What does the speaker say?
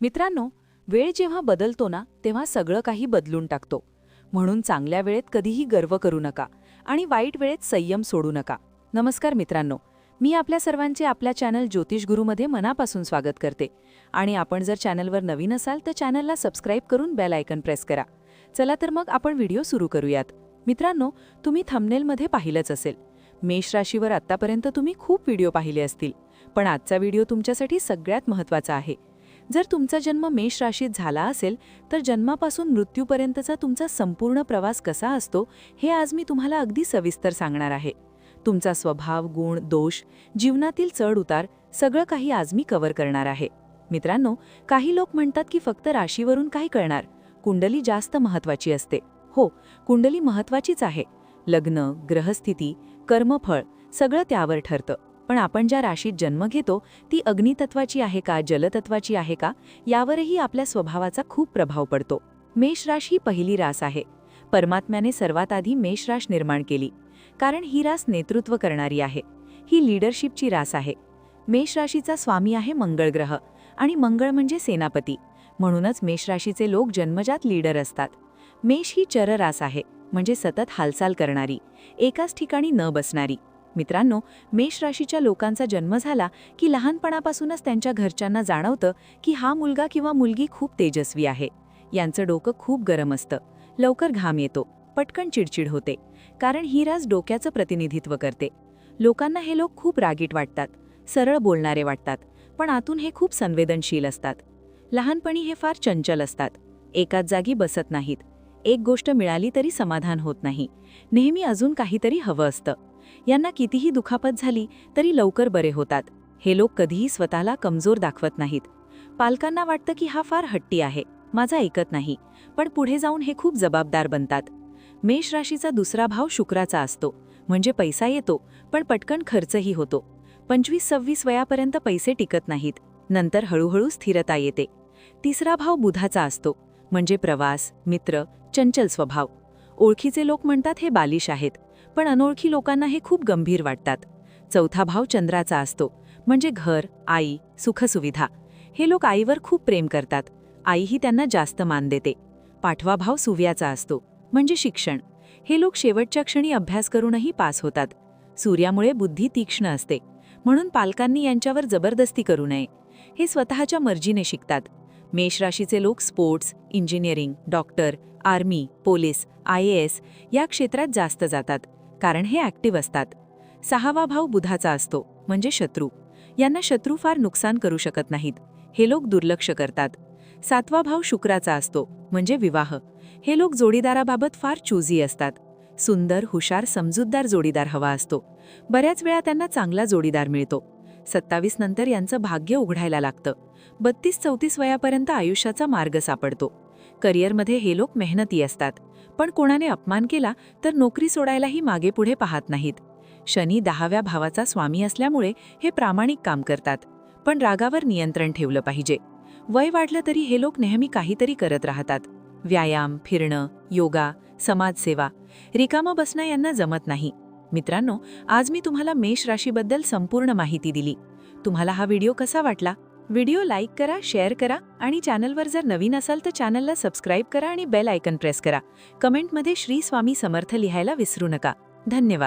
मित्रांनो वेळ जेव्हा बदलतो ना तेव्हा सगळं काही बदलून टाकतो. म्हणून चांगल्या वेळेत कधीही गर्व करू नका आणि वाईट वेळेत संयम सोडू नका. नमस्कार मित्रांनो मी आपल्या सर्वांचे आपल्या चॅनल ज्योतिष गुरुमध्ये मनापासून स्वागत करते. आणि आपण जर चॅनलवर नवीन असाल तर चॅनलला सबस्क्राईब करून बेल आयकन प्रेस करा. चला तर मग आपण व्हिडिओ सुरू करूयात. मित्रांनो तुम्ही थंबनेलमध्ये पाहिलंच असेल. मेष राशीवर आत्तापर्यंत तुम्ही खूप व्हिडिओ पाहिले असतील. पण आजचा व्हिडिओ तुमच्यासाठी सगळ्यात महत्त्वाचा आहे. जर तुमचा जन्म मेष राशीत झाला असेल तर जन्मापासून मृत्यूपर्यंतचा तुमचा संपूर्ण प्रवास कसा असतो हे आज मी तुम्हाला अगदी सविस्तर सांगणार आहे. तुमचा स्वभाव गुण दोष जीवनातील चढ उतार सगळं काही आज मी कव्हर करणार आहे. मित्रांनो काही लोक म्हणतात की फक्त राशीवरून काय कळणार. कुंडली जास्त महत्वाची असते. हो कुंडली महत्वाचीच आहे. लग्न ग्रहस्थिती कर्मफळ सगळं त्यावर ठरतं. पण आपण ज्या राशीत जन्म घेतो ती अग्नितत्वाची आहे का जलतत्वाची आहे का यावरही आपल्या स्वभावाचा खूप प्रभाव पडतो. मेष राश ही पहिली रास आहे. परमात्म्याने सर्वात आधी मेष राश निर्माण केली. कारण ही रास नेतृत्व करणारी आहे. ही लीडरशिपची रास आहे. मेष राशीचा स्वामी आहे मंगळ ग्रह. आणि मंगळ म्हणजे सेनापती. म्हणूनच मेष राशीचे लोक जन्मजात लीडर असतात. मेष ही चर रास आहे म्हणजे सतत हालचाल करणारी एकाच ठिकाणी न बसणारी. मित्रांनो मेष राशीच्या लोकांचा जन्म झाला की लहानपणापासूनच त्यांच्या घरच्यांना जाणवतं की हा मुलगा किंवा मुलगी खूप तेजस्वी आहे. यांचं डोकं खूप गरम असतं. लवकर घाम येतो. पटकन चिडचिड होते. कारण ही रास डोक्याचं प्रतिनिधित्व करते. लोकांना हे लोक खूप रागीट वाटतात. सरळ बोलणारे वाटतात. पण आतून हे खूप संवेदनशील असतात. लहानपणी हे फार चंचल असतात. एकाच जागी बसत नाहीत. एक गोष्ट मिळाली तरी समाधान होत नाही. नेहमी अजून काहीतरी हवं असतं. यांना कितीही दुखापत झाली तरी लवकर बरे होतात. हे लोक कधीही स्वतःला कमजोर दाखवत नाहीत. पालकांना वाटतं की हा फार हट्टी आहे. माझा ऐकत नाही. पण पुढे जाऊन हे खूप जबाबदार बनतात. मेष राशीचा दुसरा भाव शुक्राचा असतो. म्हणजे पैसा येतो पण पटकन खर्चही होतो. पंचवीस सव्वीस वयापर्यंत पैसे टिकत नाहीत. नंतर हळूहळू स्थिरता येते. तिसरा भाव बुधाचा असतो. म्हणजे प्रवास मित्र चंचल स्वभाव. ओळखीचे लोक म्हणतात हे बालिश आहेत. पण अनोळखी लोकांना हे खूप गंभीर वाटतात. चौथा भाव चंद्राचा असतो. म्हणजे घर आई सुखसुविधा. हे लोक आईवर खूप प्रेम करतात. आईही त्यांना जास्त मान देते. पाठवा भाव सुव्याचा असतो. म्हणजे शिक्षण. हे लोक शेवटच्या क्षणी अभ्यास करूनही पास होतात. सूर्यामुळे बुद्धी तीक्ष्ण असते. म्हणून पालकांनी यांच्यावर जबरदस्ती करू नये. हे स्वतःच्या मर्जीने शिकतात. मेष राशीचे लोक sports engineering doctor army police I S या क्षेत्रात जास्त जातात. कारण हे ॲक्टिव्ह असतात. सहावा भाव बुधाचा असतो म्हणजे शत्रू. यांना शत्रू फार नुकसान करू शकत नाहीत. हे लोक दुर्लक्ष करतात. सातवा भाव शुक्राचा असतो म्हणजे विवाह. हे लोक जोडीदाराबाबत फार चुजी असतात. सुंदर हुशार समजूतदार जोडीदार हवा असतो. बऱ्याच वेळा त्यांना चांगला जोडीदार मिळतो. सत्तावीस नंतर यांचं भाग्य उघडायला लागतं. बत्तीस चौतीस वयापर्यंत आयुष्याचा मार्ग सापडतो. करिअरमध्ये हे लोक मेहनती असतात. पण कोणाने अपमान केला तर नोकरी सोडायलाही मागे पुढे पाहत नाहीत. शनी दहाव्या भावाचा स्वामी असल्यामुळे हे प्रामाणिक काम करतात. पण रागावर नियंत्रण ठेवलं पाहिजे. वय वाढलं तरी हे लोक नेहमी काहीतरी करत राहतात. व्यायाम फिरणं योगा समाजसेवा रिकामा बसणं यांना जमत नाही. मित्रांनो आज मी तुम्हाला मेष राशीबद्दल संपूर्ण माहिती दिली. तुम्हाला हा व्हिडिओ कसा वाटला? व्हिडिओ लाईक करा शेअर करा आणि चॅनलवर जर नवीन असाल तर चॅनलला सबस्क्राईब करा आणि बेल आयकन प्रेस करा. कमेंटमध्ये श्री स्वामी समर्थ लिहायला विसरू नका. धन्यवाद.